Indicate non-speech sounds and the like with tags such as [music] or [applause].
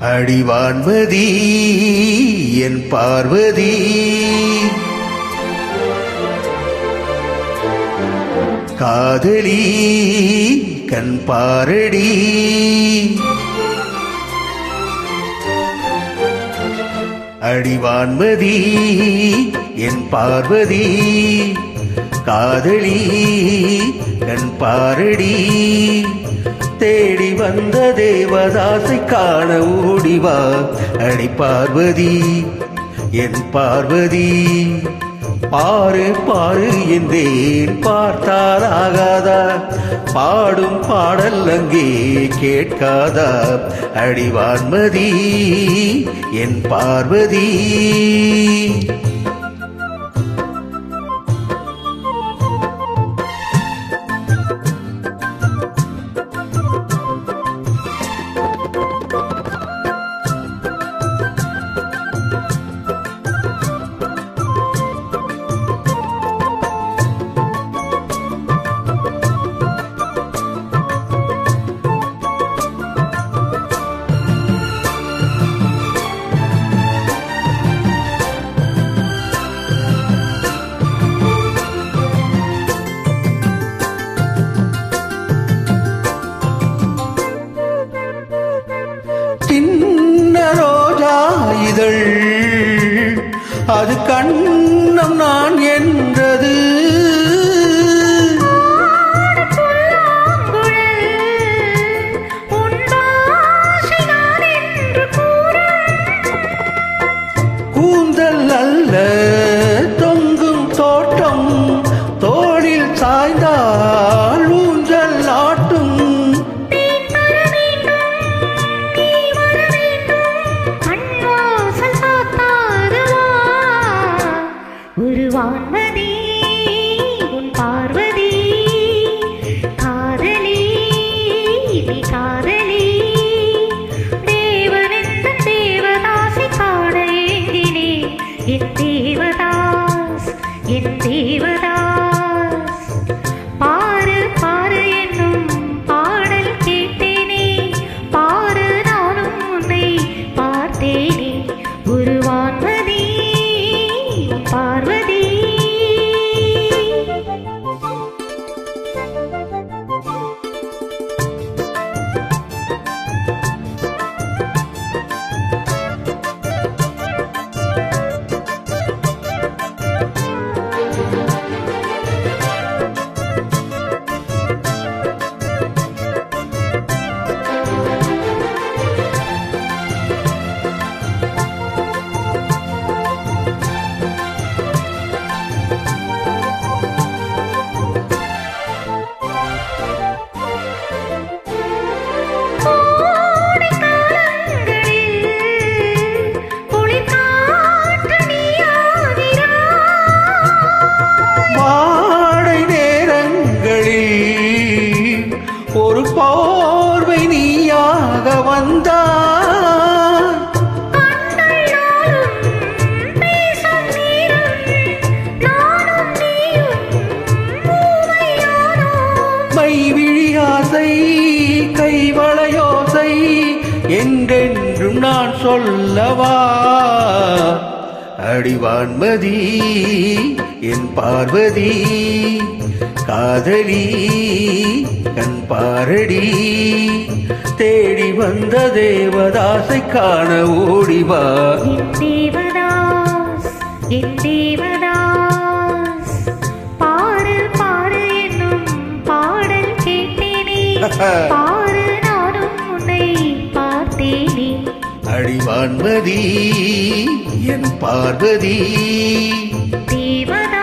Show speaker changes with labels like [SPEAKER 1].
[SPEAKER 1] அடிவான்மதி என் பார்வதி. காதலி கண் பாரடி. அடிவான்மதி என் பார்வதி. காதலி கண் பாரடி. தேடி வந்த தேவதாசை காண ஓடிவா அடி பார்வதி என் பார்வதி பாரு பாரு என்றேன். பார்த்தாலாகாதா பாடும் பாடல் அங்கே கேட்காதா? அடிவான்மதி என் பார்வதி. இதழ் அது கண்ணம் நான் என்றது. கூந்தல் அல்ல.
[SPEAKER 2] உருவான்மதி
[SPEAKER 1] மைவிழி ஆசை கைவளையோசை என்றென்றும் நான் சொல்லவா? அடிவான்மதி என் பார்வதி காதலி கண் பாரடி தேடி வந்த தேவதாசை காண ஓடிவா
[SPEAKER 2] தேவதாஸ் தேவதாஸ் பாரு பாரு என்னும் பாடல் கேட்டேனே. [laughs] பாரு நானும் உன்னை பார்த்தேனே.
[SPEAKER 1] அடிவான்மதி என் பார்வதி.
[SPEAKER 2] தேவதாஸ்.